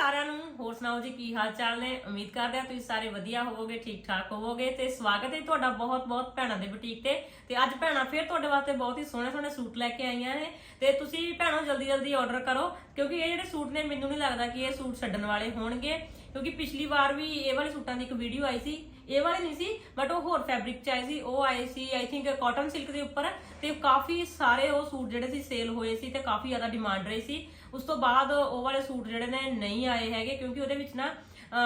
ਸਾਰਿਆਂ ਨੂੰ ਹੋਰ ਸੁਣਾਓ ਜੀ, ਕੀ ਹਾਲ ਚਾਲ ਨੇ? ਉਮੀਦ ਕਰਦੇ ਆ ਤੁਸੀਂ ਸਾਰੇ ਵਧੀਆ ਹੋਵੋਗੇ, ਠੀਕ ਠਾਕ ਹੋਵੋਗੇ ਤੇ ਸਵਾਗਤ ਹੈ ਤੁਹਾਡਾ ਬਹੁਤ-ਬਹੁਤ ਭੈਣਾਂ ਦੇ ਬੁਟੀਕ ਤੇ। ਤੇ ਅੱਜ ਭੈਣਾਂ ਫਿਰ ਤੁਹਾਡੇ ਵਾਸਤੇ ਬਹੁਤ ਹੀ ਸੋਹਣੇ-ਸੋਹਣੇ ਸੂਟ ਲੈ ਕੇ ਆਈਆਂ ਨੇ। ਤੇ ਤੁਸੀਂ ਭੈਣੋ ਜਲਦੀ-ਜਲਦੀ ਆਰਡਰ ਕਰੋ, ਕਿਉਂਕਿ ਇਹ ਜਿਹੜੇ ਸੂਟ ਨੇ, ਮੈਨੂੰ ਨਹੀਂ ਲੱਗਦਾ ਕਿ ਇਹ ਸੂਟ ਛੱਡਣ ਵਾਲੇ ਹੋਣਗੇ। ਕਿਉਂਕਿ ਪਿਛਲੀ ਵਾਰ ਵੀ ਇਹ ਵਾਲੇ ਸੂਟਾਂ ਦੀ ਇੱਕ ਵੀਡੀਓ ਆਈ ਸੀ। ਇਹ ਵਾਲੇ ਨਹੀਂ ਸੀ ਬਟ ਉਹ ਹੋਰ ਫੈਬਰਿਕ ਚ ਆਏ ਸੀ, ਉਹ ਆਏ ਸੀ ਆਈ ਥਿੰਕ ਕਾਟਨ ਸਿਲਕ ਦੇ ਉੱਪਰ, ਤੇ ਕਾਫੀ ਸਾਰੇ ਉਹ ਸੂਟ ਜਿਹੜੇ ਸੀ ਸੇਲ ਹੋਏ ਸੀ ਤੇ ਕਾਫੀ ਜ਼ਿਆਦਾ ਡਿਮਾਂਡ ਰਹੀ ਸੀ। ਉਸ ਤੋਂ ਬਾਅਦ ਉਹ ਵਾਲੇ ਸੂਟ ਜਿਹੜੇ ਨੇ ਨਹੀਂ ਆਏ ਹੈਗੇ, ਕਿਉਂਕਿ ਉਹਦੇ ਵਿੱਚ ਨਾ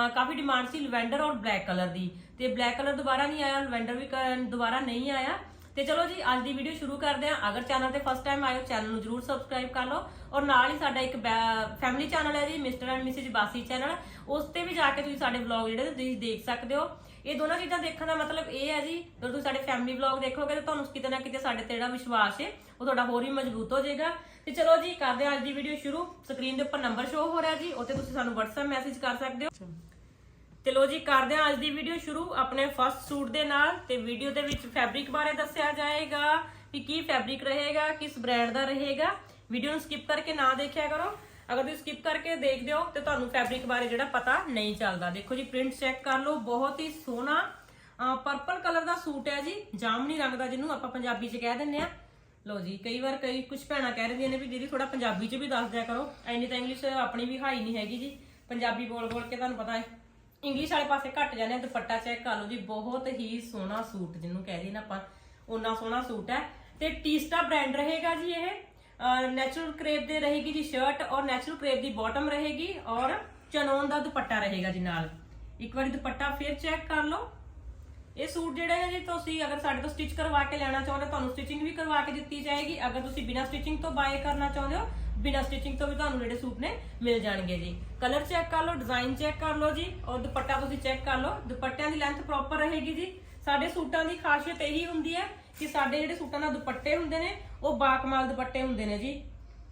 ਕਾਫੀ ਡਿਮਾਂਡ ਸੀ ਲਵੈਂਡਰ ਔਰ ਬਲੈਕ ਕਲਰ ਦੀ। ਤੇ ਬਲੈਕ ਕਲਰ ਦੁਬਾਰਾ ਨਹੀਂ ਆਇਆ, ਲਵੈਂਡਰ ਵੀ ਕ- ਦੁਬਾਰਾ ਨਹੀਂ ਆਇਆ। ਤੇ ਚਲੋ ਜੀ, ਅੱਜ ਦੀ ਵੀਡੀਓ ਸ਼ੁਰੂ ਕਰਦੇ ਹਾਂ। ਅਗਰ ਚੈਨਲ ਤੇ ਫਸਟ ਟਾਈਮ ਆਇਓ ਚੈਨਲ ਨੂੰ ਜਰੂਰ ਸਬਸਕ੍ਰਾਈਬ ਕਰ ਲਓ। ਔਰ ਨਾਲ ਹੀ ਸਾਡਾ ਇੱਕ ਫੈਮਿਲੀ ਚੈਨਲ ਹੈ ਜੀ mister and missus Bassi channel ਉਸ ਤੇ ਵੀ ਜਾ ਕੇ ਤੁਸੀਂ ਸਾਡੇ ਵਲੌਗ ਜਿਹੜੇ ਤੁਸੀਂ ਦੇਖ ਸਕਦੇ ਹੋ। ਇਹ ਦੋਨਾਂ ਚੀਜ਼ਾਂ ਦੇਖਣ ਦਾ ਮਤਲਬ ਇਹ ਹੈ ਜੀ, ਜਦੋਂ ਤੁਸੀਂ ਸਾਡੇ ਫੈਮਿਲੀ ਵਲੌਗ ਦੇਖੋਗੇ ਤਾਂ ਤੁਹਾਨੂੰ ਕਿਤੇ ਨਾ ਕਿਤੇ ਸਾਡੇ ਤੇ ਜਿਹੜਾ ਵਿਸ਼ਵਾਸ ਹੈ, ਉਹ ਤੁਹਾਡਾ ਹੋਰ ਵੀ ਮਜ਼ਬੂਤ ਹੋ ਜਾਏਗਾ। ਤੇ ਚਲੋ ਜੀ, ਕਰਦੇ ਹਾਂ ਅੱਜ ਦੀ ਵੀਡੀਓ ਸ਼ੁਰੂ। ਸਕਰੀਨ ਦੇ ਉੱਪਰ ਨੰਬਰ ਸ਼ੋ ਹੋ ਰਿਹਾ ਜੀ, ਉੱਥੇ ਤੁਸੀਂ ਸਾਨੂੰ WhatsApp ਮੈਸੇਜ ਕਰ ਸਕਦੇ ਹੋ। ਤੇ ਲੋ ਜੀ, ਕਰਦੇ ਹਾਂ ਅੱਜ ਦੀ ਵੀਡੀਓ ਸ਼ੁਰੂ। ਆਪਣੇ ਫਸਟ ਸੂਟ ਦੇ ਨਾਲ ਤੇ ਵੀਡੀਓ ਦੇ ਵਿੱਚ ਫੈਬਰਿਕ ਬਾਰੇ ਦੱਸਿਆ ਜਾਏਗਾ ਕਿ ਕੀ ਫੈਬਰਿਕ ਰਹੇਗਾ, ਕਿਸ ਬ੍ਰਾਂਡ ਦਾ ਰਹੇਗਾ। ਵੀਡੀਓ ਨੂੰ ਸਕਿਪ ਕਰਕੇ ਨਾ ਦੇਖਿਆ ਕਰੋ। ਅਗਰ ਤੁਸੀਂ ਸਕਿਪ ਕਰਕੇ ਦੇਖਦੇ ਹੋ ਤੇ ਤੁਹਾਨੂੰ ਫੈਬਰਿਕ ਬਾਰੇ ਜਿਹੜਾ ਪਤਾ ਨਹੀਂ ਚੱਲਦਾ। ਦੇਖੋ ਜੀ ਪ੍ਰਿੰਟ ਚੈੱਕ ਕਰ ਲਓ, ਬਹੁਤ ਹੀ ਸੋਹਣਾ ਪਰਪਲ ਕਲਰ ਦਾ ਸੂਟ ਹੈ ਜੀ, ਜਾਮਨੀ ਰੰਗ ਦਾ ਜਿਹਨੂੰ ਆਪਾਂ ਪੰਜਾਬੀ 'ਚ ਕਹਿ ਦਿੰਦੇ ਆ ਲੋ ਜੀ, ਕਈ ਵਾਰ ਕਈ ਕੁਝ ਭੈਣਾਂ ਕਹਿ ਰਹੀਆਂ ਨੇ ਵੀ ਦੀਦੀ ਥੋੜਾ ਪੰਜਾਬੀ 'ਚ ਵੀ ਦੱਸ ਦਿਆ ਕਰੋ। ਐਨੀ ਤਾਂ ਇੰਗਲਿਸ਼ ਆਪਣੀ ਵੀ ਹਾਈ ਨਹੀਂ ਹੈਗੀ ਜੀ। ਪੰਜਾਬੀ ਬੋਲ ਬੋਲ ਕੇ ਤੁਹਾਨੂੰ ਪਤਾ ਹੈ। ਇੰਗਲਿਸ਼ ਵਾਲੇ ਪਾਸੇ ਘੱਟ ਜਾਂਦੇ ਆ, ਦੁਪੱਟਾ ਚੈੱਕ ਕਰ ਲਓ ਜੀ, ਬਹੁਤ ਹੀ ਸੋਹਣਾ ਸੂਟ ਜਿਹਨੂੰ ਕਹਿ ਦਈਏ ਆਪਾਂ ਉਹਨਾਂ ਸੋਹਣਾ ਸੂਟ ਹੈ। ਤੇ ਟੀਸਟਾ ਬ੍ਰਾਂਡ ਰਹੇਗਾ ਜੀ ਇਹ ਨੈਚੁਰਲ ਕਰੇਪ ਦੇ ਰਹੇਗੀ ਜੀ ਸ਼ਰਟ ਔਰ ਨੈਚੁਰਲ ਕਰੇਪ ਦੀ ਬਾਟਮ ਰਹੇਗੀ ਔਰ ਚਨੋਨ ਦਾ ਦੁਪੱਟਾ ਰਹੇਗਾ ਜੀ ਨਾਲ। ਇੱਕ ਵਾਰੀ ਦੁਪੱਟਾ ਫਿਰ ਚੈੱਕ ਕਰ ਲਓ। ਇਹ ਸੂਟ ਜਿਹੜੇ ਹੈ ਜੀ, ਤੁਸੀਂ ਅਗਰ ਸਾਡੇ ਤੋਂ ਸਟਿਚ ਕਰਵਾ ਕੇ ਲੈਣਾ ਚਾਹੁੰਦੇ ਹੋ, ਤੁਹਾਨੂੰ ਸਟਿਚਿੰਗ ਵੀ ਕਰਵਾ ਕੇ ਦਿੱਤੀ ਜਾਏਗੀ। ਅਗਰ ਤੁਸੀਂ ਬਿਨਾਂ ਸਟਿਚਿੰਗ ਤੋਂ ਬਾਏ ਕਰਨਾ ਚਾਹੁੰਦੇ ਹੋ ਬਿਨਾਂ ਸਟਿਚਿੰਗ ਤੋਂ ਵੀ ਤੁਹਾਨੂੰ ਜਿਹੜੇ ਸੂਟ ਨੇ ਮਿਲ ਜਾਣਗੇ ਜੀ। ਕਲਰ ਚੈੱਕ ਕਰ ਲਓ ਡਿਜ਼ਾਈਨ ਚੈੱਕ ਕਰ ਲਓ ਜੀ, ਔਰ ਦੁਪੱਟਾ ਤੁਸੀਂ ਚੈੱਕ ਕਰ ਲਓ। ਦੁਪੱਟਿਆਂ ਦੀ ਲੈਂਥ ਪ੍ਰੋਪਰ ਰਹੇਗੀ ਜੀ। ਸਾਡੇ ਸੂਟਾਂ ਦੀ ਖਾਸੀਅਤ ਇਹੀ ਹੁੰਦੀ ਹੈ ਕਿ ਸਾਡੇ ਜਿਹੜੇ ਸੂਟਾਂ ਦਾ ਦੁਪੱਟੇ ਹੁੰਦੇ ਨੇ, ਉਹ ਬਾਕਮਾਲ ਦੁਪੱਟੇ ਹੁੰਦੇ ਨੇ ਜੀ।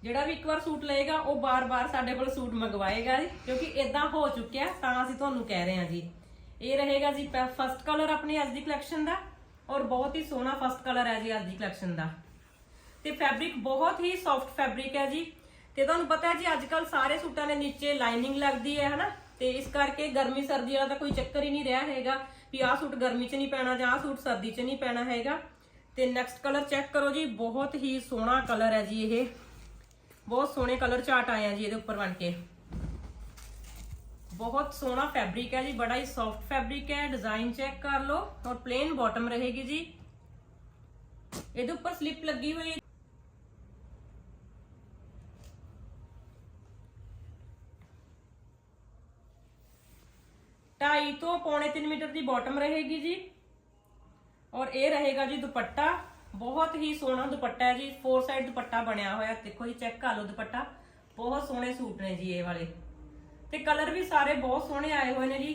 ਜਿਹੜਾ ਵੀ ਇੱਕ ਵਾਰ ਸੂਟ ਲਏਗਾ, ਉਹ ਬਾਰ-ਬਾਰ ਸਾਡੇ ਕੋਲ ਸੂਟ ਮੰਗਵਾਏਗਾ ਜੀ, ਕਿਉਂਕਿ ਇਦਾਂ ਹੋ ਚੁੱਕਿਆ, ਤਾਂ ਅਸੀਂ ਤੁਹਾਨੂੰ ਕਹਿ ਰਹੇ ਹਾਂ ਜੀ। ਇਹ ਰਹੇਗਾ ਜੀ ਫਸਟ ਕਲਰ ਆਪਣੀ ਅੱਜ ਦੀ ਕਲੈਕਸ਼ਨ ਦਾ, ਔਰ ਬਹੁਤ ਹੀ ਸੋਹਣਾ ਫਸਟ ਕਲਰ ਹੈ ਜੀ ਅੱਜ ਦੀ ਕਲੈਕਸ਼ਨ ਦਾ। ਤੇ ਫੈਬਰਿਕ ਬਹੁਤ ਹੀ ਸੌਫਟ ਫੈਬਰਿਕ ਹੈ ਜੀ। ਤੇ ਤੁਹਾਨੂੰ ਪਤਾ ਹੈ ਜੀ ਅੱਜ ਕੱਲ ਸਾਰੇ ਸੂਟਾਂ ਦੇ ਨੀਚੇ ਲਾਈਨਿੰਗ ਲੱਗਦੀ ਹੈ, ਹਨਾ? ਤੇ ਇਸ ਕਰਕੇ ਗਰਮੀ ਸਰਦੀ ਵਾਲਾ ਤਾਂ ਕੋਈ ਚੱਕਰ ਹੀ ਨਹੀਂ ਰਿਹਾ ਹੈਗਾ ਵੀ ਆਹ ਸੂਟ ਗਰਮੀ 'ਚ ਨਹੀਂ ਪੈਣਾ ਜਾਂ ਆਹ ਸੂਟ ਸਰਦੀ 'ਚ ਨਹੀਂ ਪੈਣਾ ਹੈਗਾ। ਤੇ ਨੈਕਸਟ ਕਲਰ ਚੈੱਕ ਕਰੋ ਜੀ, ਬਹੁਤ ਹੀ ਸੋਹਣਾ ਕਲਰ ਹੈ ਜੀ ਇਹ। ਬਹੁਤ ਸੋਹਣੇ ਕਲਰ ਚਾਟ ਆਏ ਆ ਜੀ ਇਹਦੇ ਉੱਪਰ ਬਣ ਕੇ। ਬਹੁਤ ਸੋਹਣਾ ਫੈਬਰਿਕ ਹੈ ਜੀ, ਬੜਾ ਹੀ ਸੌਫਟ ਫੈਬਰਿਕ ਹੈ ਡਿਜ਼ਾਈਨ ਚੈੱਕ ਕਰ ਲਓ ਔਰ ਪਲੇਨ ਬਾਟਮ ਰਹੇਗੀ ਜੀ। ਇਹਦੇ ਉੱਪਰ ਸਲਿਪ ਲੱਗੀ ਹੋਈ ਢਾਈ ਤੋਂ ਪੌਣੇ 3 ਮੀਟਰ ਦੀ ਬਾਟਮ ਰਹੇਗੀ ਜੀ। ਔਰ ਇਹ ਰਹੇਗਾ ਜੀ ਦੁਪੱਟਾ। ਬਹੁਤ ਹੀ ਸੋਹਣਾ ਦੁਪੱਟਾ ਹੈ ਜੀ। ਫੋਰ ਸਾਈਡ ਦੁਪੱਟਾ ਬਣਿਆ ਹੋਇਆ। ਦੇਖੋ ਜੀ ਚੈੱਕ ਕਰ ਲਓ ਦੁਪੱਟਾ। ਬਹੁਤ ਸੋਹਣੇ ਸੂਟ ਨੇ ਜੀ ਇਹ ਵਾਲੇ। ਤੇ ਕਲਰ ਵੀ ਸਾਰੇ ਬਹੁਤ ਸੋਹਣੇ ਆਏ ਹੋਏ ਨੇ ਜੀ।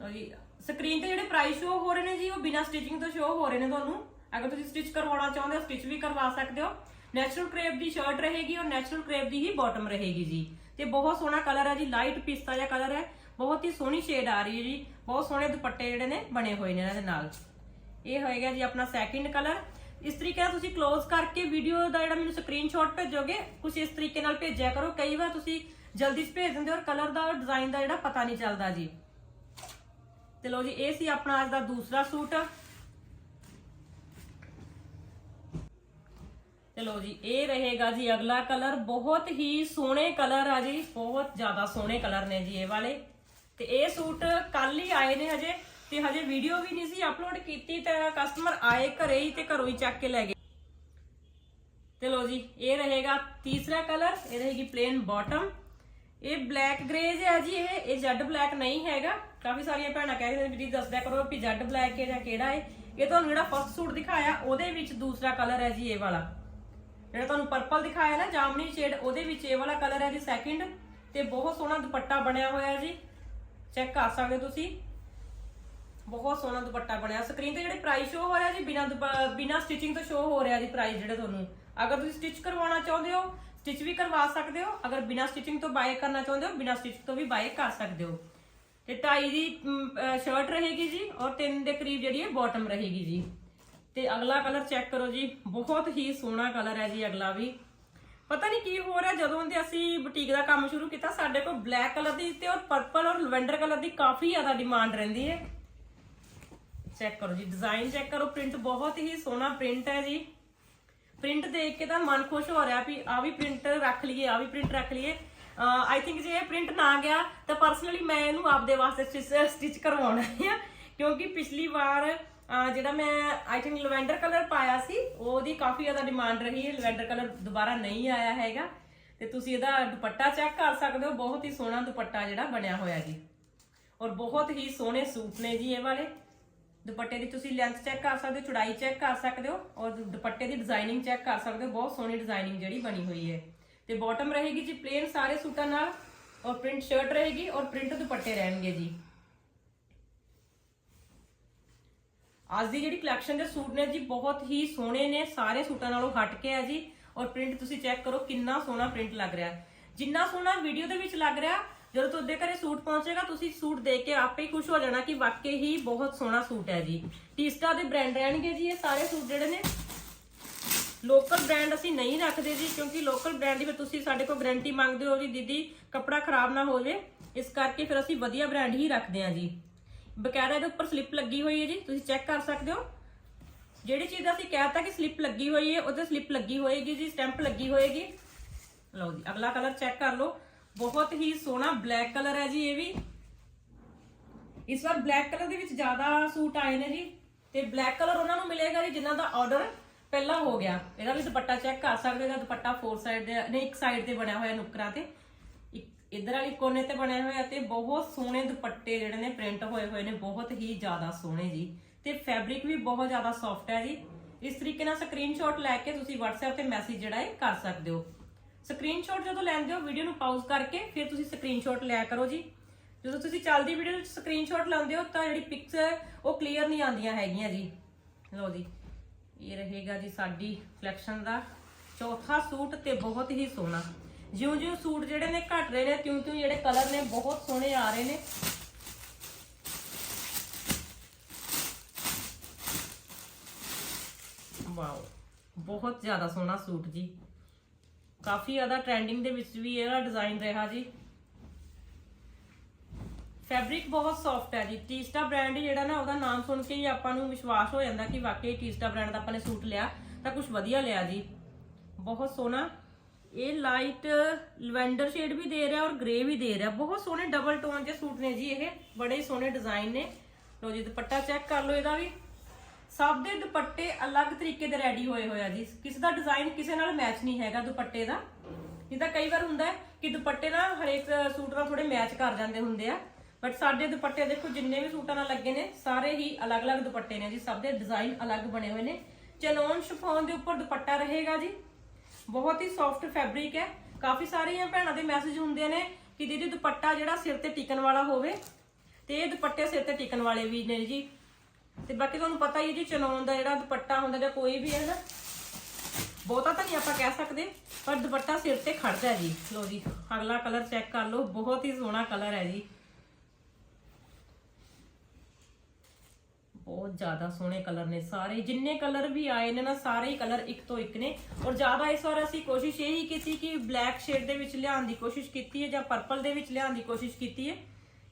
ਲਓ ਜੀ ਸਕਰੀਨ ਤੇ ਜਿਹੜੇ ਪ੍ਰਾਈਸ ਸ਼ੋ ਹੋ ਰਹੇ ਨੇ ਜੀ, ਉਹ ਬਿਨਾਂ ਸਟਿਚਿੰਗ ਤੋਂ ਸ਼ੋ ਹੋ ਰਹੇ ਨੇ ਤੁਹਾਨੂੰ। ਅਗਰ ਤੁਸੀਂ ਸਟਿਚ ਕਰਵਾਉਣਾ ਚਾਹੁੰਦੇ ਹੋ ਸਟਿਚ ਵੀ ਕਰਵਾ ਸਕਦੇ ਹੋ। ਨੈਚੁਰਲ ਕਰੇਪ ਦੀ ਸ਼ਰਟ ਰਹੇਗੀ ਔਰ ਨੈਚੁਰਲ ਕਰੇਪ ਦੀ ਹੀ ਬਾਟਮ ਰਹੇਗੀ ਜੀ। ਤੇ ਬਹੁਤ ਸੋਹਣਾ ਕਲਰ ਹੈ ਜੀ। ਲਾਈਟ ਪਿਸਤਾ ਜਿਹਾ ਕਲਰ ਹੈ। ਬਹੁਤ ਹੀ ਸੋਹਣੀ ਸ਼ੇਡ ਆ ਰਹੀ ਹੈ ਜੀ। ਬਹੁਤ ਸੋਹਣੇ ਦੁਪੱਟੇ ਜਿਹੜੇ ਨੇ ਬਣੇ ਹੋਏ ਨੇ ਇਹਨਾਂ ਦੇ ਨਾਲ। ਇਹ ਹੋਏਗਾ ਜੀ ਆਪਣਾ ਸੈਕਿੰਡ ਕਲਰ ਇਸ ਤਰੀਕੇ ਨਾਲ ਤੁਸੀਂ ক্লোਜ਼ ਕਰਕੇ ਵੀਡੀਓ ਦਾ ਜਿਹੜਾ ਮੈਨੂੰ ਸਕਰੀਨਸ਼ਾਟ ਭੇਜੋਗੇ ਕੁਝ ਇਸ ਤਰੀਕੇ ਨਾਲ ਭੇਜਿਆ ਕਰੋ। ਕਈ ਵਾਰ ਤੁਸੀਂ ਜਲਦੀ 'ਚ ਭੇਜ ਦਿੰਦੇ ਹੋ ਔਰ ਕਲਰ ਦਾ ਔਰ ਡਿਜ਼ਾਈਨ ਦਾ ਜਿਹੜਾ ਪਤਾ ਨਹੀਂ ਚੱਲਦਾ ਜੀ। ਤੇ ਲੋ ਜੀ, ਇਹ ਸੀ ਆਪਣਾ ਅੱਜ ਦਾ ਦੂਸਰਾ ਸੂਟ। ਤੇ ਲੋ ਜੀ, ਇਹ ਰਹੇਗਾ ਜੀ ਅਗਲਾ ਕਲਰ ਬਹੁਤ ਹੀ ਸੋਹਣੇ ਕਲਰ ਆ ਜੀ। ਬਹੁਤ ਜ਼ਿਆਦਾ ਸੋਹਣੇ ਕਲਰ ਨੇ ਜੀ ਇਹ ਵਾਲੇ। ਤੇ ਇਹ ਸੂਟ ਕੱਲ ਹੀ ਆਏ ਨੇ ਹਜੇ ਤੇ ਹਜੇ ਵੀਡੀਓ ਵੀ ਨਹੀਂ ਸੀ ਅਪਲੋਡ ਕੀਤੀ ਤੇ ਕਸਟਮਰ ਆਏ ਘਰੇ ਹੀ ਤੇ ਘਰੋਂ ਹੀ ਚੱਕ ਕੇ ਲੈ ਗਏ। ਤੇ ਲੋ ਜੀ, ਇਹ ਰਹੇਗਾ ਤੀਸਰਾ ਕਲਰ ਇਹ ਰਹੇਗੀ ਪਲੇਨ ਬਾਟਮ ਇਹ ਬਲੈਕ ਗ੍ਰੇ ਜਿਹਾ ਜੀ ਇਹ ਇਹ ਜੈਡ ਬਲੈਕ ਨਹੀਂ ਹੈਗਾ। ਕਾਫੀ ਸਾਰੀਆਂ ਭੈਣਾਂ ਕਹਿ ਰਹੀਆਂ ਨੇ ਵੀ ਦੱਸਦਿਆ ਕਰੋ ਵੀ ਜੈਡ ਬਲੈਕ ਹੈ ਜਾਂ ਕਿਹੜਾ ਹੈ। ਇਹ ਤੁਹਾਨੂੰ ਜਿਹੜਾ ਫਸਟ ਸੂਟ ਦਿਖਾਇਆ, ਉਹਦੇ ਵਿੱਚ ਦੂਸਰਾ ਕਲਰ ਹੈ ਜੀ ਇਹ ਵਾਲਾ। ਜਿਹੜਾ ਤੁਹਾਨੂੰ ਪਰਪਲ ਦਿਖਾਇਆ ਨਾ, ਜਾਮਨੀ ਸ਼ੇਡ ਉਹਦੇ ਵਿੱਚ ਇਹ ਵਾਲਾ ਕਲਰ ਹੈ ਜੀ ਸੈਕਿੰਡ ਤੇ ਬਹੁਤ ਸੋਹਣਾ ਦੁਪੱਟਾ ਬਣਿਆ ਹੋਇਆ ਜੀ। ਚੈੱਕ ਕਰ ਸਕਦੇ ਹੋ ਤੁਸੀਂ। ਬਹੁਤ ਸੋਹਣਾ ਦੁਪੱਟਾ ਬਣਿਆ। ਸਕਰੀਨ ਤੇ ਜਿਹੜੇ ਪ੍ਰਾਈਸ ਸ਼ੋ ਹੋ ਰਿਹਾ ਜੀ, ਬਿਨਾ ਬਿਨਾ ਸਟਿਚਿੰਗ ਤੋਂ ਸ਼ੋ ਹੋ ਰਿਹਾ ਜੀ ਪ੍ਰਾਈਸ ਜਿਹੜੇ ਤੁਹਾਨੂੰ। ਅਗਰ ਤੁਸੀਂ ਸਟਿਚ ਕਰਵਾਉਣਾ ਚਾਹੁੰਦੇ ਹੋ ਸਟਿਚ ਵੀ ਕਰਵਾ ਸਕਦੇ ਹੋ। ਅਗਰ ਬਿਨਾ ਸਟਿਚਿੰਗ ਤੋਂ ਬਾਏ ਕਰਨਾ ਚਾਹੁੰਦੇ ਹੋ, ਬਿਨਾ ਸਟਿਚ ਤੋਂ ਵੀ ਬਾਏ ਕਰ ਸਕਦੇ ਹੋ। ਤੇ ਢਾਈ ਦੀ ਸ਼ਰਟ ਰਹੇਗੀ ਜੀ ਔਰ ਤਿੰਨ ਦੇ ਕਰੀਬ ਜਿਹੜੀ ਹੈ ਬਾਟਮ ਰਹੇਗੀ ਜੀ। ਤੇ ਅਗਲਾ ਕਲਰ ਚੈੱਕ ਕਰੋ ਜੀ। ਬਹੁਤ ਹੀ ਸੋਹਣਾ ਕਲਰ ਹੈ ਜੀ ਅਗਲਾ ਵੀ। ਪਤਾ ਨਹੀਂ ਕੀ ਹੋ ਰਿਹਾ, ਜਦੋਂ ਦੇ ਅਸੀਂ ਬੁਟੀਕ ਦਾ ਕੰਮ ਸ਼ੁਰੂ ਕੀਤਾ, ਸਾਡੇ ਕੋਲ ਬਲੈਕ ਕਲਰ ਦੀ ਤੇ ਔਰ ਪਰਪਲ ਔਰ ਲਵੈਂਡਰ ਕਲਰ ਦੀ ਕਾਫੀ ਜ਼ਿਆਦਾ ਡਿਮਾਂਡ ਰਹਿੰਦੀ ਹੈ। ਚੈੱਕ ਕਰੋ ਜੀ ਡਿਜ਼ਾਈਨ ਚੈੱਕ ਕਰੋ ਪ੍ਰਿੰਟ ਬਹੁਤ ਹੀ ਸੋਹਣਾ ਪ੍ਰਿੰਟ ਹੈ ਜੀ। ਪ੍ਰਿੰਟ ਦੇਖ ਕੇ ਤਾਂ ਮਨ ਖੁਸ਼ ਹੋ ਰਿਹਾ ਵੀ ਆ ਵੀ ਪ੍ਰਿੰਟ ਰੱਖ ਲਈਏ ਆ ਵੀ ਪ੍ਰਿੰਟ ਰੱਖ ਲਈਏ। ਆਈ ਥਿੰਕ ਜੇ ਇਹ ਪ੍ਰਿੰਟ ਨਾ ਗਿਆ, ਤਾਂ ਪਰਸਨਲੀ ਮੈਂ ਇਹਨੂੰ ਆਪਦੇ ਵਾਸਤੇ ਸਟਿਚ ਕਰਵਾਉਣਾ ਹੈ ਕਿਉਂਕਿ ਪਿਛਲੀ ਵਾਰ ਜਿਹੜਾ ਮੈਂ ਆਈ ਥਿੰਕ ਲਵੈਂਡਰ ਕਲਰ ਪਾਇਆ ਸੀ, ਉਹਦੀ ਕਾਫੀ ਜ਼ਿਆਦਾ ਡਿਮਾਂਡ ਰਹੀ ਹੈ। ਲਵੈਂਡਰ ਕਲਰ ਦੁਬਾਰਾ ਨਹੀਂ ਆਇਆ ਹੈਗਾ। ਤੇ ਤੁਸੀਂ ਇਹਦਾ ਦੁਪੱਟਾ ਚੈੱਕ ਕਰ ਸਕਦੇ ਹੋ। ਬਹੁਤ ਹੀ ਸੋਹਣਾ ਦੁਪੱਟਾ ਜਿਹੜਾ ਬਣਿਆ ਹੋਇਆ ਜੀ। ਔਰ ਬਹੁਤ ਹੀ ਸੋਹਣੇ ਸੂਟ ਨੇ ਜੀ ਇਹ ਵਾਲੇ। ਦੁਪੱਟੇ ਦੀ ਤੁਸੀਂ ਲੈਂਥ ਚੈੱਕ ਕਰ ਸਕਦੇ ਹੋ, ਚੌੜਾਈ ਚੈੱਕ ਕਰ ਸਕਦੇ ਹੋ। ਔਰ ਦੁਪੱਟੇ ਦੀ ਡਿਜ਼ਾਈਨਿੰਗ ਚੈੱਕ ਕਰ ਸਕਦੇ ਹੋ। ਬਹੁਤ ਸੋਹਣੀ ਡਿਜ਼ਾਈਨਿੰਗ ਜਿਹੜੀ ਬਣੀ ਹੋਈ ਹੈ। ਤੇ ਬਾਟਮ ਰਹੇਗੀ ਜੀ ਪਲੇਨ ਸਾਰੇ ਸੂਟਾਂ ਨਾਲ। ਔਰ ਪ੍ਰਿੰਟ ਸ਼ਰਟ ਰਹੇਗੀ। ਔਰ ਪ੍ਰਿੰਟ ਦੁਪੱਟੇ ਰਹਿਣਗੇ ਜੀ। ਅੱਜ ਦੀ ਜਿਹੜੀ ਕਲੈਕਸ਼ਨ ਦੇ ਸੂਟ ਨੇ ਜੀ, ਬਹੁਤ ਹੀ ਸੋਹਣੇ ਨੇ, ਸਾਰੇ ਸੂਟਾਂ ਨਾਲੋਂ ਹਟ ਕੇ ਆ ਜੀ। ਔਰ ਪ੍ਰਿੰਟ ਤੁਸੀਂ ਚੈੱਕ ਕਰੋ, ਕਿੰਨਾ ਸੋਹਣਾ ਪ੍ਰਿੰਟ ਲੱਗ ਰਿਹਾ। ਜਿੰਨਾ ਸੋਹਣਾ ਵੀਡੀਓ ਦੇ ਵਿੱਚ ਲੱਗ ਰਿਹਾ, ਜਦੋਂ ਤੁਹਾਡੇ ਘਰੇ ਸੂਟ ਪਹੁੰਚੇਗਾ, ਤੁਸੀਂ ਸੂਟ ਦੇਖ ਕੇ ਆਪੇ ਹੀ ਖੁਸ਼ ਹੋ ਜਾਣਾ ਕਿ ਵਾਕਈ ਹੀ ਬਹੁਤ ਸੋਹਣਾ ਸੂਟ ਹੈ ਜੀ। ਟੀਸਟਾ ਦੇ ਬ੍ਰਾਂਡ ਰਹਿਣਗੇ ਜੀ ਇਹ ਸਾਰੇ ਸੂਟ ਜਿਹੜੇ ਨੇ। ਲੋਕਲ ਬ੍ਰਾਂਡ ਅਸੀਂ ਨਹੀਂ ਰੱਖਦੇ ਜੀ, ਕਿਉਂਕਿ ਲੋਕਲ ਬ੍ਰਾਂਡ ਦੀ ਫਿਰ ਤੁਸੀਂ ਸਾਡੇ ਕੋਲ ਗਾਰੰਟੀ ਮੰਗਦੇ ਹੋ ਜੀ, ਦੀਦੀ, ਕੱਪੜਾ ਖਰਾਬ ਨਾ ਹੋ ਜਾਵੇ। ਇਸ ਕਰਕੇ ਫਿਰ ਅਸੀਂ ਵਧੀਆ ਬ੍ਰਾਂਡ ਹੀ ਰੱਖਦੇ ਹਾਂ ਜੀ। ਬਕਾਇਦਾ ਇਹਦੇ ਉੱਪਰ ਸਲਿੱਪ ਲੱਗੀ ਹੋਈ ਹੈ ਜੀ, ਤੁਸੀਂ ਚੈੱਕ ਕਰ ਸਕਦੇ ਹੋ। ਜਿਹੜੀ ਚੀਜ਼ ਦਾ ਅਸੀਂ ਕਹਿਤਾ ਕਿ ਸਲਿੱਪ ਲੱਗੀ ਹੋਈ ਹੈ, ਉਹਦੇ ਸਲਿੱਪ ਲੱਗੀ ਹੋਏਗੀ ਜੀ ਸਟੈਂਪ ਲੱਗੀ ਹੋਏਗੀ। ਲਓ ਜੀ, ਅਗਲਾ ਕਲਰ ਚੈੱਕ ਕਰ ਲਓ। ਬਹੁਤ ਹੀ ਸੋਹਣਾ ਬਲੈਕ ਕਲਰ ਹੈ ਜੀ ਇਹ ਵੀ। ਇਸ ਵਾਰ ਬਲੈਕ ਕਲਰ ਦੇ ਵਿੱਚ ਜ਼ਿਆਦਾ ਸੂਟ ਆਏ ਨੇ ਜੀ। ਤੇ ਬਲੈਕ ਕਲਰ ਉਹਨਾਂ ਨੂੰ ਮਿਲੇਗਾ ਜੀ, ਜਿਨ੍ਹਾਂ ਦਾ ਆਰਡਰ ਪਹਿਲਾਂ ਹੋ ਗਿਆ। ਇਹਦਾ ਵੀ ਦੁਪੱਟਾ ਚੈੱਕ ਕਰ ਸਕਦੇ ਹੋ ਦੁਪੱਟਾ ਫੋਰ ਸਾਈਡ ਦੇ ਨਹੀਂ, ਇੱਕ ਸਾਈਡ ਤੇ ਬਣਿਆ ਹੋਇਆ ਨੁਕਰਾਂ ਤੇ। ਇਧਰ ਵਾਲੀ ਕੋਨੇ ਤੇ ਬਣਿਆ ਹੋਇਆ ਤੇ ਬਹੁਤ ਸੋਹਣੇ ਦੁਪੱਟੇ ਜਿਹੜੇ ਨੇ ਪ੍ਰਿੰਟ ਹੋਏ ਹੋਏ ਨੇ, ਬਹੁਤ ਹੀ ਜ਼ਿਆਦਾ ਸੋਹਣੇ ਜੀ। ਤੇ ਫੈਬਰਿਕ ਵੀ ਬਹੁਤ ਜ਼ਿਆਦਾ ਸੌਫਟ ਹੈ ਜੀ। ਇਸ ਤਰੀਕੇ ਨਾਲ ਸਕਰੀਨਸ਼ਾਟ ਲੈ ਕੇ ਤੁਸੀਂ WhatsApp ਤੇ ਮੈਸੇਜ ਜਿਹੜਾ ਹੈ ਕਰ ਸਕਦੇ ਹੋ। ਸਕਰੀਨਸ਼ਾਟ ਜਦੋਂ ਲੈਂਦੇ ਹੋ ਵੀਡੀਓ ਨੂੰ ਪਾਜ਼ ਕਰਕੇ ਫਿਰ ਤੁਸੀਂ ਸਕਰੀਨਸ਼ਾਟ ਲਿਆ ਕਰੋ ਜੀ। ਜਦੋਂ ਤੁਸੀਂ ਚੱਲਦੀ ਵੀਡੀਓ ਵਿੱਚ ਸਕਰੀਨਸ਼ਾਟ ਲਾਉਂਦੇ ਹੋ, ਤਾਂ ਜਿਹੜੀ ਪਿਕਸ ਉਹ ਕਲੀਅਰ ਨਹੀਂ ਆਉਂਦੀਆਂ ਹੈਗੀਆਂ ਜੀ। ਲਓ ਜੀ, ਇਹ ਰਹੇਗਾ ਜੀ ਸਾਡੀ ਕਲੈਕਸ਼ਨ ਦਾ ਚੌਥਾ ਸੂਟ ਤੇ ਬਹੁਤ ਹੀ ਸੋਹਣਾ। ਜਿਉਂ ਜਿਉਂ ਸੂਟ ਜਿਹੜੇ ਨੇ ਘਟ ਰਹੇ ਨੇ ਤਿਉਂ ਤਿਉਂ ਜਿਹੜੇ ਕਲਰ ਨੇ, ਬਹੁਤ ਸੋਹਣੇ ਆ ਰਹੇ ਨੇ। ਵਾਓ, ਬਹੁਤ ਜ਼ਿਆਦਾ ਸੋਹਣਾ ਸੂਟ ਜੀ। ਕਾਫੀ ਜ਼ਿਆਦਾ ਟ੍ਰੈਂਡਿੰਗ ਦੇ ਵਿੱਚ ਵੀ ਇਹਦਾ ਡਿਜ਼ਾਈਨ ਰਿਹਾ ਜੀ। ਫੈਬਰਿਕ ਬਹੁਤ ਸੌਫਟ ਹੈ ਜੀ। ਟੀਸਟਾ ਬ੍ਰਾਂਡ ਜਿਹੜਾ ਨਾ, ਉਹਦਾ ਨਾਮ ਸੁਣ ਕੇ ਹੀ ਆਪਾਂ ਨੂੰ ਵਿਸ਼ਵਾਸ ਹੋ ਜਾਂਦਾ ਕਿ ਵਾਕਈ ਟੀਸਟਾ ਬ੍ਰਾਂਡ ਦਾ ਆਪਾਂ ਨੇ ਸੂਟ ਲਿਆ, ਤਾਂ ਕੁਝ ਵਧੀਆ ਲਿਆ ਜੀ। ਬਹੁਤ ਸੋਹਣਾ ਇਹ ਲਾਈਟ ਲਵੈਂਡਰ ਸ਼ੇਡ ਵੀ ਦੇ ਰਿਹਾ ਔਰ ਗ੍ਰੇ ਵੀ ਦੇ ਰਿਹਾ। ਬਹੁਤ ਸੋਹਣੇ ਡਬਲ ਟੋਨ ਦੇ ਸੂਟ ਨੇ ਜੀ ਇਹ। ਬੜੇ ਸੋਹਣੇ ਡਿਜ਼ਾਈਨ ਨੇ। ਲੋ ਜੀ, ਦੁਪੱਟਾ ਚੈੱਕ ਕਰ ਲਓ ਇਹਦਾ ਵੀ। ਸਭ ਦੇ ਦੁਪੱਟੇ ਅਲੱਗ ਤਰੀਕੇ ਦੇ ਰੈਡੀ ਹੋਏ ਹੋਏ ਆ ਜੀ। ਕਿਸੇ ਦਾ ਡਿਜ਼ਾਈਨ ਕਿਸੇ ਨਾਲ ਮੈਚ ਨਹੀਂ ਹੈਗਾ ਦੁਪੱਟੇ ਦਾ। ਜਿੱਦਾਂ ਕਈ ਵਾਰ ਹੁੰਦਾ ਕਿ ਦੁਪੱਟੇ ਨਾ ਹਰੇਕ ਸੂਟ ਨਾਲ ਥੋੜੇ ਮੈਚ ਕਰ ਜਾਂਦੇ ਹੁੰਦੇ ਆ। ਬਟ ਸਾਡੇ ਦੁਪੱਟੇ ਦੇਖੋ, ਜਿੰਨੇ ਵੀ ਸੂਟਾਂ ਨਾਲ ਲੱਗੇ ਨੇ, ਸਾਰੇ ਹੀ ਅਲੱਗ-ਅਲੱਗ ਦੁਪੱਟੇ ਨੇ ਜੀ। ਸਭ ਦੇ ਡਿਜ਼ਾਈਨ ਅਲੱਗ ਬਣੇ ਹੋਏ ਨੇ। ਚਲੋਨ ਸ਼ਿਫੋਨ ਦੇ ਉੱਪਰ ਦੁਪੱਟਾ ਰਹੇਗਾ ਜੀ। ਬਹੁਤ ਹੀ ਸੌਫਟ ਫੈਬਰਿਕ ਹੈ। ਕਾਫੀ ਸਾਰੀਆਂ ਭੈਣਾਂ ਦੇ ਮੈਸੇਜ ਹੁੰਦੇ ਨੇ ਕਿ ਦੀਦੀ ਦੁਪੱਟਾ ਜਿਹੜਾ ਸਿਰ ਤੇ ਟਿਕਣ ਵਾਲਾ ਹੋਵੇ, ਤੇ ਇਹ ਦੁਪੱਟੇ ਸਿਰ ਤੇ ਟਿਕਣ ਵਾਲੇ ਵੀ ਨੇ ਜੀ। ਤੇ ਬਾਕੀ ਤੁਹਾਨੂੰ ਪਤਾ ਹੀ ਹੈ ਜੀ, ਚਲਾਉਣ ਦਾ ਜਿਹੜਾ ਦੁਪੱਟਾ ਹੁੰਦਾ ਜਾਂ ਕੋਈ ਵੀ ਹੈ ਨਾ ਬਹੁਤਾ ਤਾਂ ਨਹੀਂ ਆਪਾਂ ਕਹਿ ਸਕਦੇ, ਪਰ ਦੁਪੱਟਾ ਸਿਰ ਤੇ ਖੜਦਾ ਜੀ। ਲੋ ਜੀ, ਅਗਲਾ ਕਲਰ ਚੈੱਕ ਕਰ ਲਓ, ਬਹੁਤ ਹੀ ਸੋਹਣਾ ਕਲਰ ਹੈ ਜੀ। ਬਹੁਤ ਜ਼ਿਆਦਾ ਸੋਹਣੇ ਕਲਰ ਨੇ ਸਾਰੇ, ਜਿੰਨੇ ਕਲਰ ਵੀ ਆਏ ਨੇ ਨਾ, ਸਾਰੇ ਹੀ ਕਲਰ ਇੱਕ ਤੋਂ ਇੱਕ ਨੇ। ਔਰ ਜ਼ਿਆਦਾ ਇਸ ਵਾਰ ਅਸੀਂ ਕੋਸ਼ਿਸ਼ ਇਹ ਹੀ ਕੀਤੀ ਕਿ ਬਲੈਕ ਸ਼ੇਡ ਦੇ ਵਿੱਚ ਲਿਆਉਣ ਦੀ ਕੋਸ਼ਿਸ਼ ਕੀਤੀ ਹੈ ਜਾਂ ਪਰਪਲ ਦੇ ਵਿੱਚ ਲਿਆਉਣ ਦੀ ਕੋਸ਼ਿਸ਼ ਕੀਤੀ ਹੈ।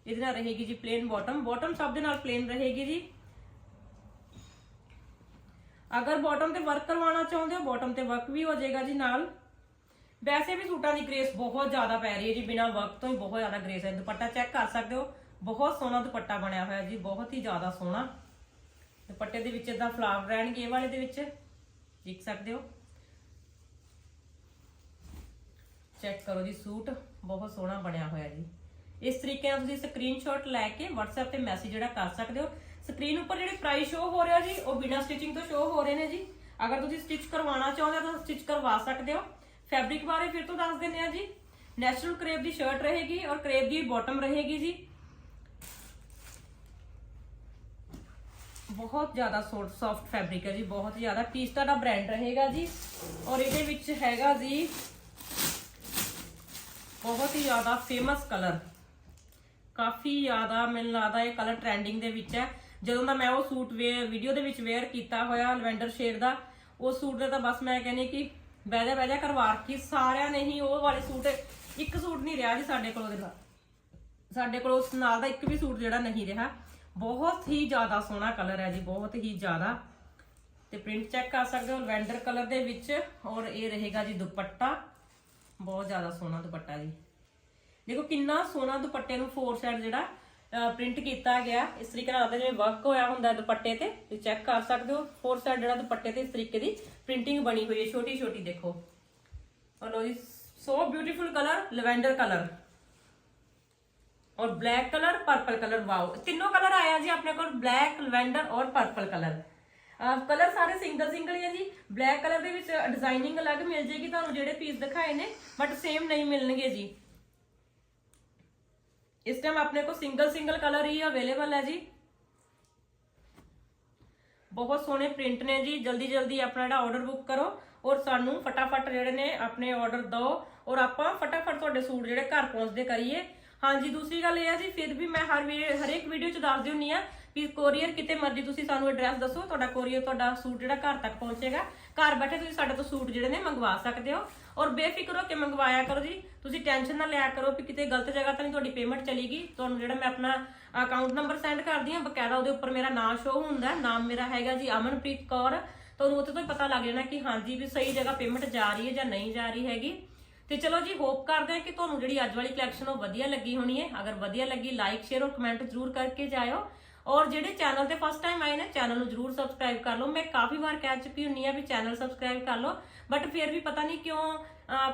ਇਹਦੇ ਨਾਲ ਰਹੇਗੀ ਜੀ ਪਲੇਨ ਬਾਟਮ ਬਾਟਮ ਸਭ ਦੇ ਨਾਲ ਪਲੇਨ ਰਹੇਗੀ ਜੀ। ਅਗਰ ਬਾਟਮ ਤੇ ਵਰਕ ਕਰਵਾਉਣਾ ਚਾਹੁੰਦੇ ਹੋ ਬਾਟਮ ਤੇ ਵਰਕ ਵੀ ਹੋ ਜਾਏਗਾ ਜੀ ਨਾਲ। ਵੈਸੇ ਵੀ ਸੂਟਾਂ ਦੀ ਗ੍ਰੇਸ ਬਹੁਤ ਜ਼ਿਆਦਾ ਪੈ ਰਹੀ ਹੈ ਜੀ। ਬਿਨਾਂ ਵਰਕ ਤੋਂ ਹੀ ਬਹੁਤ ਜ਼ਿਆਦਾ ਗ੍ਰੇਸ ਹੈ। ਦੁਪੱਟਾ ਚੈੱਕ ਕਰ ਸਕਦੇ ਹੋ। ਬਹੁਤ ਸੋਹਣਾ ਦੁਪੱਟਾ ਬਣਿਆ ਹੋਇਆ ਜੀ। ਬਹੁਤ ਹੀ ਜ਼ਿਆਦਾ ਸੋਹਣਾ। ਦੁਪੱਟੇ ਦੇ ਵਿੱਚ ਇਦਾਂ ਫਲਾਵਰ ਰਹਿਣਗੇ, ਇਹ ਵਾਲੇ ਦੇ ਵਿੱਚ। ਦੇਖ ਸਕਦੇ ਹੋ। ਚੈੱਕ ਕਰੋ ਜੀ, ਸੂਟ ਬਹੁਤ ਸੋਹਣਾ ਬਣਿਆ ਹੋਇਆ ਜੀ। ਇਸ ਤਰੀਕੇ ਨਾਲ ਤੁਸੀਂ ਸਕਰੀਨਸ਼ਾਟ ਲੈ ਕੇ WhatsApp ਤੇ ਮੈਸੇਜ ਜਿਹੜਾ ਕਰ ਸਕਦੇ ਹੋ। ਸਕਰੀਨ ਉੱਪਰ ਜਿਹੜੇ ਪ੍ਰਾਈਸ ਸ਼ੋ ਹੋ ਰਿਹਾ ਜੀ, ਉਹ ਬਿਨਾਂ ਸਟਿਚਿੰਗ ਤੋਂ ਸ਼ੋ ਹੋ ਰਹੇ ਨੇ ਜੀ। ਅਗਰ ਤੁਸੀਂ ਸਟਿਚ ਕਰਵਾਉਣਾ ਚਾਹੁੰਦੇ ਹੋ ਤਾਂ ਸਟਿਚ ਕਰਵਾ ਸਕਦੇ ਹੋ। ਫੈਬਰਿਕ ਬਾਰੇ ਫਿਰ ਤੋਂ ਦੱਸ ਦਿੰਦੇ ਆ ਜੀ। ਨੈਚੁਰਲ ਕਰੇਪ ਦੀ ਸ਼ਰਟ ਰਹੇਗੀ ਔਰ ਕਰੇਪ ਦੀ ਬਾਟਮ ਰਹੇਗੀ ਜੀ। ਬਹੁਤ ਜ਼ਿਆਦਾ ਸੌਫਟ ਫੈਬਰਿਕ ਹੈ ਜੀ, ਬਹੁਤ ਜ਼ਿਆਦਾ। ਪੀਸਤਾ ਦਾ ਬ੍ਰਾਂਡ ਰਹੇਗਾ ਜੀ। ਔਰ ਇਹਦੇ ਵਿੱਚ ਹੈਗਾ ਜੀ ਬਹੁਤ ਹੀ ਜ਼ਿਆਦਾ ਫੇਮਸ ਕਲਰ ਕਾਫੀ ਜ਼ਿਆਦਾ ਮੈਨੂੰ ਲੱਗਦਾ ਇਹ ਕਲਰ ਟ੍ਰੈਂਡਿੰਗ ਦੇ ਵਿੱਚ ਹੈ। ਜਦੋਂ ਦਾ ਮੈਂ ਉਹ ਸੂਟ ਵੇ ਵੀਡੀਓ ਦੇ ਵਿੱਚ ਵੇਅਰ ਕੀਤਾ ਹੋਇਆ ਲਵੈਂਡਰ ਸ਼ੇਡ ਦਾ, ਉਹ ਸੂਟ ਦਾ ਤਾਂ ਬਸ ਮੈਂ ਕਹਿੰਦੀ ਕਿ ਬਹਿ ਜਾ, ਬਹਿ ਕਰਵਾ ਰੱਖੀ ਸਾਰਿਆਂ ਨੇ ਹੀ ਉਹ ਵਾਲੇ ਸੂਟ, ਇੱਕ ਸੂਟ ਨਹੀਂ ਰਿਹਾ ਜੀ ਸਾਡੇ ਕੋਲ ਉਹਦੇ ਨਾਲ। ਸਾਡੇ ਕੋਲ ਉਸ ਨਾਲ ਦਾ ਇੱਕ ਵੀ ਸੂਟ ਜਿਹੜਾ ਨਹੀਂ ਰਿਹਾ। ਬਹੁਤ ਹੀ ਜ਼ਿਆਦਾ ਸੋਹਣਾ ਕਲਰ ਹੈ ਜੀ, ਬਹੁਤ ਹੀ ਜ਼ਿਆਦਾ। ਤੇ ਪ੍ਰਿੰਟ ਚੈੱਕ ਕਰ ਸਕਦੇ ਹੋ, ਲਵੈਂਡਰ ਕਲਰ ਦੇ ਵਿੱਚ, ਔਰ ਇਹ ਰਹੇਗਾ ਜੀ ਦੁਪੱਟਾ। ਬਹੁਤ ਜ਼ਿਆਦਾ ਸੋਹਣਾ ਦੁਪੱਟਾ ਜੀ। ਦੇਖੋ ਕਿੰਨਾ ਸੋਹਣਾ ਦੁਪੱਟੇ ਨੂੰ ਫੋਰ ਸਾਈਡ ਜਿਹੜਾ ਪ੍ਰਿੰਟ ਕੀਤਾ ਗਿਆ। ਇਸ ਤਰੀਕੇ ਨਾਲ ਜਿਵੇਂ ਵਰਕ ਹੋਇਆ ਹੁੰਦਾ ਦੁਪੱਟੇ ਤੇ, ਤੁਸੀਂ ਚੈੱਕ ਕਰ ਸਕਦੇ ਹੋ ਫੋਰ ਸਾਈਡ ਜਿਹੜਾ ਦੁਪੱਟੇ ਤੇ ਇਸ ਤਰੀਕੇ ਦੀ ਪ੍ਰਿੰਟਿੰਗ ਬਣੀ ਹੋਈ ਹੈ ਛੋਟੀ ਛੋਟੀ ਦੇਖੋ। ਔਰ ਲੋ ਜੀ so beautiful colour lavender colour और black colour purple colour wow तीनों कलर आया जी अपने को ब्लैक लवेंडर और पर्पल कलर ਕਲਰ ਸਾਰੇ ਸਿੰਗਲ ਸਿੰਗਲ ਹੀ ਆ ਜੀ ਬਲੈਕ ਕਲਰ ਦੇ ਵਿੱਚ ਡਿਜ਼ਾਈਨਿੰਗ ਅਲੱਗ ਮਿਲ ਜੇਗੀ ਤੁਹਾਨੂੰ ਜਿਹੜੇ ਪੀਸ ਦਿਖਾਏ ਨੇ ਬਟ ਸੇਮ ਨਹੀਂ ਮਿਲਣਗੇ ਜੀ ਇਸ ਟਾਈਮ ਆਪਣੇ ਕੋਲ ਸਿੰਗਲ ਸਿੰਗਲ ਕਲਰ ਹੀ ਅਵੇਲੇਬਲ ਹੈ ਜੀ ਬਹੁਤ ਸੋਹਣੇ ਪ੍ਰਿੰਟ ਨੇ ਜੀ ਜਲਦੀ ਜਲਦੀ ਆਪਣਾ ਜਿਹੜਾ ਆਰਡਰ ਬੁੱਕ ਕਰੋ ਔਰ ਸਾਨੂੰ ਫਟਾਫਟ ਜਿਹੜੇ ਨੇ ਆਪਣੇ ਆਰਡਰ ਦਿਓ ਔਰ ਆਪਾਂ ਫਟਾਫਟ ਤੁਹਾਡੇ ਸੂਟ ਜਿਹੜੇ ਘਰ ਪਹੁੰਚਦੇ ਕਰੀਏ ਹਾਂਜੀ, ਦੂਸਰੀ ਗੱਲ ਇਹ ਹੈ ਜੀ, ਫਿਰ ਵੀ ਮੈਂ ਹਰ ਵੀ ਹਰੇਕ ਵੀਡੀਓ ਚ ਦੱਸਦੀ ਹੁੰਨੀ ਆ ਵੀ ਕੋਰੀਅਰ ਕਿਤੇ ਮਰਜ਼ੀ ਤੁਸੀਂ ਸਾਨੂੰ ਐਡਰੈਸ ਦੱਸੋ, ਤੁਹਾਡਾ ਕੋਰੀਅਰ ਤੁਹਾਡਾ ਸੂਟ ਜਿਹੜਾ ਘਰ ਤੱਕ ਪਹੁੰਚੇਗਾ। ਘਰ ਬੈਠੇ ਤੁਸੀਂ ਸਾਡੇ ਤੋਂ ਸੂਟ ਜਿਹੜੇ ਨੇ ਮੰਗਵਾ ਸਕਦੇ ਹੋ। ਔਰ ਬੇਫਿਕਰ ਹੋ ਕੇ ਮੰਗਵਾਇਆ ਕਰੋ ਜੀ। ਤੁਸੀਂ ਟੈਨਸ਼ਨ ਨਾ ਲਿਆ ਕਰੋ ਕਿ ਕਿਤੇ ਗਲਤ ਜਗ੍ਹਾ ਤਾਂ ਨਹੀਂ ਤੁਹਾਡੀ ਪੇਮੈਂਟ ਚਲੀਗੀ। ਤੁਹਾਨੂੰ ਜਿਹੜਾ ਮੈਂ ਆਪਣਾ ਅਕਾਊਂਟ ਨੰਬਰ ਸੈਂਡ ਕਰਦੀ ਹਾਂ, ਬਕਾਇਦਾ ਉਹਦੇ ਉੱਪਰ ਮੇਰਾ ਨਾਮ ਸ਼ੋ ਹੁੰਦਾ ਨਾਮ ਮੇਰਾ ਹੈਗਾ ਜੀ ਅਮਨਪ੍ਰੀਤ ਕੌਰ। ਤੁਹਾਨੂੰ ਉੱਥੇ ਤੋਂ ਹੀ ਪਤਾ ਲੱਗ ਜਾਣਾ ਕਿ ਹਾਂਜੀ ਵੀ ਸਹੀ ਜਗ੍ਹਾ ਪੇਮੈਂਟ ਜਾ ਰਹੀ ਹੈ ਜਾਂ ਨਹੀਂ ਜਾ ਰਹੀ ਹੈਗੀ। ਤੇ ਚਲੋ ਜੀ ਹੋਪ ਕਰਦੇ ਹਾਂ ਕਿ ਤੁਹਾਨੂੰ ਜਿਹੜੀ ਅੱਜ ਵਾਲੀ ਕਲੈਕਸ਼ਨ ਉਹ ਵਧੀਆ ਲੱਗੀ ਹੋਣੀ ਹੈ। ਅਗਰ ਵਧੀਆ ਲੱਗੀ ਲਾਈਕ ਸ਼ੇਅਰ ਔਰ ਕਮੈਂਟ ਜ਼ਰੂਰ ਕਰਕੇ ਜਾਇਓ। ਔਰ ਜਿਹੜੇ ਚੈਨਲ ਤੇ ਫਸਟ ਟਾਈਮ ਆਏ ਨੇ ਚੈਨਲ ਨੂੰ ਜ਼ਰੂਰ ਸਬਸਕ੍ਰਾਈਬ ਕਰ ਲਓ। ਮੈਂ ਕਾਫੀ ਵਾਰ ਕਹਿ ਚੁੱਕੀ ਹੁੰਨੀ ਆ ਵੀ ਚੈਨਲ ਸਬਸਕ੍ਰਾਈਬ ਕਰ ਲਓ ਬਟ ਫਿਰ ਵੀ ਪਤਾ ਨਹੀਂ ਕਿਉਂ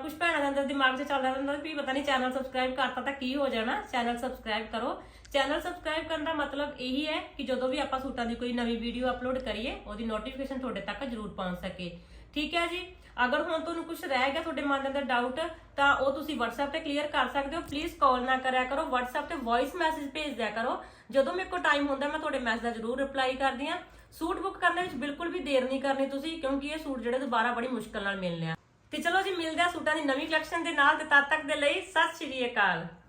ਕੁਝ ਭੈਣਾਂ ਦੇ ਅੰਦਰ ਦਿਮਾਗ 'ਚ ਚੱਲਦਾ ਰਹਿੰਦਾ ਵੀ ਪਤਾ ਨਹੀਂ ਚੈਨਲ ਸਬਸਕ੍ਰਾਈਬ ਕਰਤਾ ਤਾਂ ਕੀ ਹੋ ਜਾਣਾ। ਚੈਨਲ ਸਬਸਕ੍ਰਾਈਬ ਕਰੋ। ਚੈਨਲ ਸਬਸਕ੍ਰਾਈਬ ਕਰਨ ਦਾ ਮਤਲਬ ਇਹੀ ਹੈ ਕਿ ਜਦੋਂ ਵੀ ਆਪਾਂ ਸੂਟਾਂ ਦੀ ਕੋਈ ਨਵੀਂ ਵੀਡੀਓ ਅਪਲੋਡ ਕਰੀਏ, ਉਹਦੀ ਨੋਟੀਫਿਕੇਸ਼ਨ ਤੁਹਾਡੇ ਤੱਕ ਜ਼ਰੂਰ ਪਹੁੰਚ ਸਕੇ। ਠੀਕ ਹੈ ਜੀ? ਅਗਰ ਹੁਣ ਤੁਹਾਨੂੰ ਕੁਝ ਰਹਿ ਗਿਆ ਤੁਹਾਡੇ ਮਨ ਦੇ ਅੰਦਰ ਡਾਊਟ ਤਾਂ ਉਹ ਤੁਸੀਂ WhatsApp ਤੇ ਕਲੀਅਰ ਕਰ ਸਕਦੇ ਹੋ। ਪਲੀਜ਼ ਕਾਲ ਨਾ ਕਰਿਆ ਕਰੋ। WhatsApp ਤੇ ਵੌਇਸ ਮੈਸੇਜ ਭੇਜ ਦਿਆ ਕਰੋ। ਜਦੋਂ ਮੇਰੇ ਕੋਲ ਟਾਈਮ ਹੁੰਦਾ, ਮੈਂ ਤੁਹਾਡੇ ਮੈਸੇਜ ਦਾ ਜ਼ਰੂਰ ਰਿਪਲਾਈ ਕਰਦੀ ਆ ਸੂਟ ਬੁੱਕ ਕਰਨ ਵਿੱਚ ਬਿਲਕੁਲ ਵੀ ਦੇਰ ਨਹੀਂ ਕਰਨੀ ਤੁਸੀਂ, ਕਿਉਂਕਿ ਇਹ ਸੂਟ ਜਿਹੜੇ ਦੁਬਾਰਾ ਬੜੀ ਮੁਸ਼ਕਲ ਨਾਲ ਮਿਲਨੇ ਆ। ਤੇ ਚਲੋ ਜੀ, ਮਿਲਦੇ ਆ ਸੂਟਾਂ ਦੀ ਨਵੀਂ ਕਲੈਕਸ਼ਨ ਦੇ ਨਾਲ ਤੇ ਤਦ ਤੱਕ ਦੇ ਲਈ ਸਤਿ ਸ਼੍ਰੀ ਅਕਾਲ।